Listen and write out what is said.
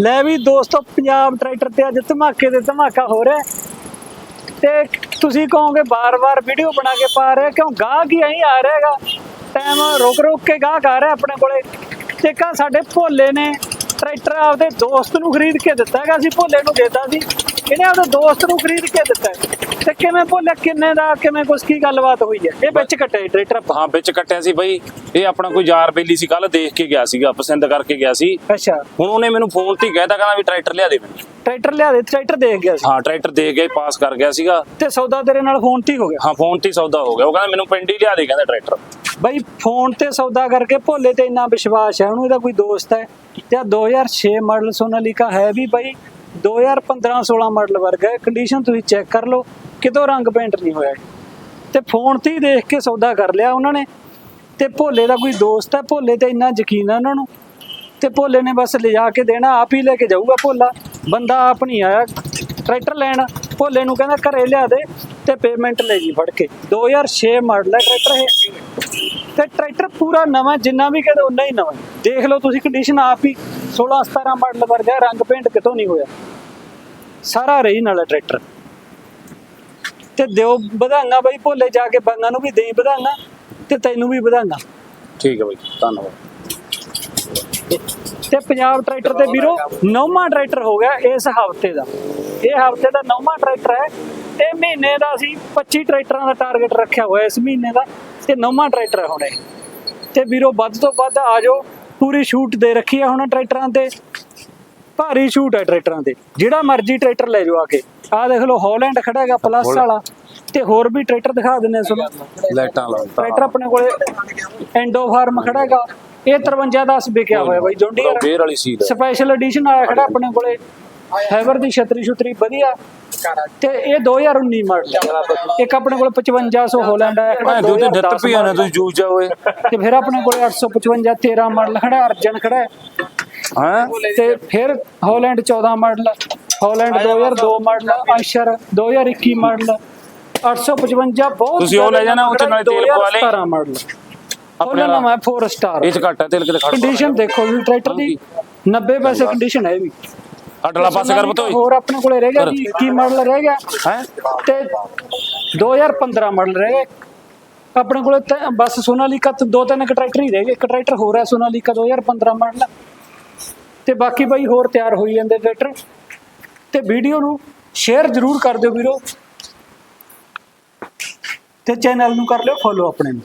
ਲੈ ਵੀ ਦੋਸਤੋ, ਪੰਜਾਬ ਟਰੈਕਟਰ ਤੇ ਅੱਜ ਧਮਾਕੇ ਦੇ ਧਮਾਕਾ ਹੋ ਰਿਹਾ ਤੇ ਤੁਸੀਂ ਕਹੋਗੇ ਬਾਰ-ਬਾਰ ਵੀਡੀਓ ਬਣਾ ਕੇ ਪਾ ਰਿਹਾ ਕਿਉਂ ਗਾਹਕ ਹੀ ਆਈ ਆ ਰਿਹਾ ਹੈਗਾ। ਟਾਈਮ ਰੁਕ ਰੁਕ ਕੇ ਗਾਹਕ ਆ ਰਿਹਾ ਆਪਣੇ ਕੋਲੇ। ਤੇ ਕਾ ਸਾਡੇ ਭੋਲੇ ਨੇ ਟਰੈਕਟਰ ਆਪਦੇ ਦੋਸਤ ਨੂੰ ਖਰੀਦ ਕੇ ਦਿੱਤਾ ਹੈਗਾ, ਅਸੀਂ ਭੋਲੇ ਨੂੰ ਦੇਤਾ ਸੀ। ਇਹਨੇ ਆਪਦੇ ਦੋਸਤ ਨੂੰ ਖਰੀਦ ਕੇ ਦਿੱਤਾ। ਹੈ। ਤੇ ਕਿਵੇਂ ਭੋਲੇ ਕਿੰਨੇ ਦਾ ਕਿਵੇਂ ਕੁਛ ਕੀ ਗੱਲਬਾਤ ਹੋਈ ਹੈ? ਇਹ ਵਿੱਚ ਕੱਟੇ ਟਰੈਕਟਰ ਹਾਂ ਵਿੱਚ ਕੱਟਿਆ ਸੀ ਬਈ। ਇਹ ਆਪਣਾ ਕੋਈ ਯਾਰ ਬੇਲੀ ਸੀ ਕੱਲ ਦੇਖ ਕੇ ਗਿਆ ਸੀਗਾ ਪਸੰਦ ਕਰਕੇ ਗਿਆ ਸੀ। ਅੱਛਾ। ਹੁਣ ਉਹਨੇ ਮੈਨੂੰ ਫੋਨ ਤੇ ਹੀ ਕਹਿਤਾ ਕਹਿੰਦਾ ਵੀ ਟਰੈਕਟਰ ਲਿਆ ਦੇ ਮੈਨੂੰ। ਟਰੈਕਟਰ ਲਿਆ ਦੇ ਟਰੈਕਟਰ ਦੇਖ ਗਿਆ ਸੀ। ਹਾਂ ਟਰੈਕਟਰ ਦੇ ਗਿਆ ਪਾਸ ਕਰ ਗਿਆ ਸੀਗਾ। ਤੇ ਸੌਦਾ ਤੇਰੇ ਨਾਲ ਫੋਨ ਤੇ ਹੀ ਹੋ ਗਿਆ? ਹਾਂ ਫੋਨ ਤੇ ਹੀ ਸੌਦਾ ਹੋ ਗਿਆ। ਉਹ ਕਹਿੰਦਾ ਮੈਨੂੰ ਪਿੰਡ ਹੀ ਲਿਆ ਦੇ ਕਹਿੰਦਾ ਟਰੈਕਟਰ ਬਈ ਫੋਨ ਤੇ ਸੌਦਾ ਕਰਕੇ ਭੋਲੇ ਤੇ ਇੰਨਾ ਵਿਸ਼ਵਾਸ ਹੈ ਉਹਨੂੰ ਇਹਦਾ ਕੋਈ ਦੋਸਤ ਹੈ। ਆਹ 2006 ਮਾਡਲ ਸੋਨਾਲੀਕਾ ਹੈ ਵੀ ਬਈ 2015 16 ਮਾਡਲ ਵਰਗਾ ਹੈ। ਕੰਡੀਸ਼ਨ ਤੁਸੀਂ ਚੈੱਕ ਕਰ ਲਓ, ਕਿਤੋਂ ਰੰਗ ਪੇਂਟ ਨਹੀਂ ਹੋਇਆ ਇਹ। ਤੇ ਫੋਨ ਤੇ ਹੀ ਦੇਖ ਕੇ ਸੌਦਾ ਕਰ ਲਿਆ ਉਹਨਾਂ ਨੇ। ਤੇ ਭੋਲੇ ਦਾ ਕੋਈ ਦੋਸਤ ਹੈ, ਭੋਲੇ ਤੇ ਇੰਨਾ ਯਕੀਨ ਹੈ ਉਹਨਾਂ ਨੂੰ। ਤੇ ਭੋਲੇ ਨੇ ਬਸ ਲਿਜਾ ਕੇ ਦੇਣਾ, ਆਪ ਹੀ ਲੈ ਕੇ ਜਾਊਗਾ ਭੋਲਾ। ਬੰਦਾ ਆਪ ਨਹੀਂ ਆਇਆ, ਟਰੈਕਟਰ ਲੈਣ। ਭੋਲੇ ਨੂੰ ਕਹਿੰਦਾ ਘਰੇ ਲਿਆ ਦੇ ਤੇ ਪੇਮੈਂਟ ਲੈ ਜੀ ਫੜ ਕੇ। 2006 ਮਾਡਲ ਹੈ ਟਰੈਕਟਰ ਇਹ। ਤੇ ਟਰੈਕਟਰ ਪੂਰਾ ਨਵਾਂ ਜਿੰਨਾ ਵੀ ਕਹਿੰਦੇ ਉਨਾ ਹੀ ਨਵਾਂ। ਦੇਖ ਲਓ ਤੁਸੀਂ ਕੰਡੀਸ਼ਨ ਆਪ ਹੀ 16 17 ਮਾਡਲ ਵਰਗਾ ਰੰਗ ਪੇਂਟ ਕਿਤੋਂ ਨਹੀਂ ਹੋਇਆ। ਸਾਰਾ ਰਹੀ ਨਾਲ ਟਰੈਕਟਰ। ਤੇ ਦਿਓ ਵਧਾਈਆਂ ਬਈ ਭੋਲੇ ਜਾ ਕੇ ਬੰਗਾਂ ਨੂੰ ਵੀ ਦੇਈ ਵਧਾਈਆਂ ਤੇ ਤੈਨੂੰ ਵੀ ਵਧਾਈਆਂ ਠੀਕ ਹੈ ਬਈ ਧੰਨਵਾਦ। ਤੇ ਪੰਜਾਬ ਟਰੈਕਟਰ ਤੇ ਵੀਰੋ ਨੌਵਾਂ ਟਰੈਕਟਰ ਹੋ ਗਿਆ ਇਸ ਹਫ਼ਤੇ ਦਾ। ਇਹ ਹਫ਼ਤੇ ਦਾ ਨੌਵਾਂ ਟਰੈਕਟਰ ਹੈ ਤੇ ਮਹੀਨੇ ਦਾ ਅਸੀਂ 25 ਟਰੈਕਟਰਾਂ ਦਾ ਟਾਰਗੇਟ ਰੱਖਿਆ ਹੋਇਆ ਇਸ ਮਹੀਨੇ ਦਾ। ਤੇ ਨੌਵਾਂ ਟਰੈਕਟਰ ਹੈ ਹੁਣ। ਇਹ ਤੇ ਵੀਰੋ ਵੱਧ ਤੋਂ ਵੱਧ ਆ ਜਾਓ। ਪੂਰੀ ਛੂਟ ਦੇ ਰੱਖੀ ਹੈ ਹੁਣ ਟਰੈਕਟਰਾਂ ਤੇ। ਭਾਰੀ ਛੂਟ ਹੈ ਟਰੈਕਟਰਾਂ ਤੇ। ਜਿਹੜਾ ਮਰਜ਼ੀ ਟਰੈਕਟਰ ਲੈ ਜਾਓ ਆ ਕੇ। ਆਹ ਦੇਖ ਲਓ ਹਾਲੈਂਡ ਖੜਾ ਹੈਗਾ ਪਲੱਸ ਵਾਲਾ। ਤੇ ਹੋਰ ਵੀ ਟਰੈਕਟਰ ਦਿਖਾ ਦਿੰਨੇ ਤੁਹਾਨੂੰ। ਲਾਈਟਾਂ ਲਾਓ ਟਰੈਕਟਰ ਆਪਣੇ ਕੋਲੇ ਐਂਡੋ ਫਾਰਮ ਖੜਾ ਹੈਗਾ। ਇਹ 5310 ਵਿਕਿਆ ਹੋਇਆ ਬਾਈ ਜੌਂਡੀਅਰ। ਵਾਲੀ ਸੀਲ ਸਪੈਸ਼ਲ ਐਡੀਸ਼ਨ ਆਇਆ ਖੜਾ ਆਪਣੇ ਕੋਲੇ। ਹੈਵਰ ਦੀ ਛਤਰੀ ਛੁਤਰੀ ਵਧੀਆ। ਤੇ ਇਹ 2019 ਮਾਡਲ ਇੱਕ ਆਪਣੇ ਕੋਲ 5500 ਹਾਲੈਂਡ ਖੜਾ ਮੈਂ ਦੁੱਧ 2010 ਦਿੱਤ ਪਈ ਨੇ ਤੁਸੀਂ ਜੂਸ ਜਾ ਓਏ ਤੇ ਫਿਰ ਆਪਣੇ ਕੋਲੇ 855 13 ਮਾਡਲ ਖੜਾ ਅਰਜਨ ਖੜਾ ਹੈ। ਹਾਂ? ਤੇ ਫਿਰ Holland 14 model Holland 2002 model Eicher 2021 model 855 ਬਹੁਤ ਤੁਸੀਂ ਉਹ ਲੈ ਜਾਣਾ, ਉਹ 'ਚ ਨਾਲੇ ਤੇਲ ਪਵਾ ਲਈ। 17 ਮਾਡਲ। ਆਪਣੇ ਆਪਣੇ ਨਾਮ ਹੈ 4 ਸਟਾਰ ਇਹ ਚ ਘੱਟ ਹੈ ਤੇਲ ਕਿਤੇ ਖੜ ਕੰਡੀਸ਼ਨ ਦੇਖੋ ਵੀ ਟਰੈਕਟਰ ਦੀ 90 ਪੈਸੇ ਕੰਡੀਸ਼ਨ ਹੈ ਇਹ ਵੀ। ਅਟਲਾ ਪਾਸੇ ਕਰ ਬਤੋਈ ਹੋਰ ਆਪਣੇ ਕੋਲੇ ਰਹਿ ਗਿਆ ਜੀ 21 ਮਾਡਲ ਰਹਿ ਗਿਆ। ਹੈ? ਤੇ 2015 ਮਾਡਲ ਰਹਿ ਗਿਆ ਆਪਣੇ ਕੋਲੇ ਤਾਂ ਬਸ ਸੋਨਾਲੀਕਾ ਦੋ ਤਿੰਨ ਕੁ ਟਰੈਕਟਰ ਹੀ ਰਹਿ ਗਏ। ਇੱਕ ਟਰੈਕਟਰ ਹੋਰ ਹੈ ਸੋਨਾਲੀਕਾ 2015 ਮਾਡਲ ਤੇ ਬਾਕੀ ਬਾਈ ਹੋਰ ਤਿਆਰ ਹੋਈ ਜਾਂਦੇ ਟਰੈਕਟਰ ਤੇ ਵੀਡੀਓ ਨੂੰ ਸ਼ੇਅਰ ਜ਼ਰੂਰ ਕਰ ਦਿਓ ਵੀਰੋ। ਤੇ ਚੈਨਲ ਨੂੰ ਕਰ ਲਿਓ ਫੋਲੋ ਆਪਣੇ ਨੂੰ।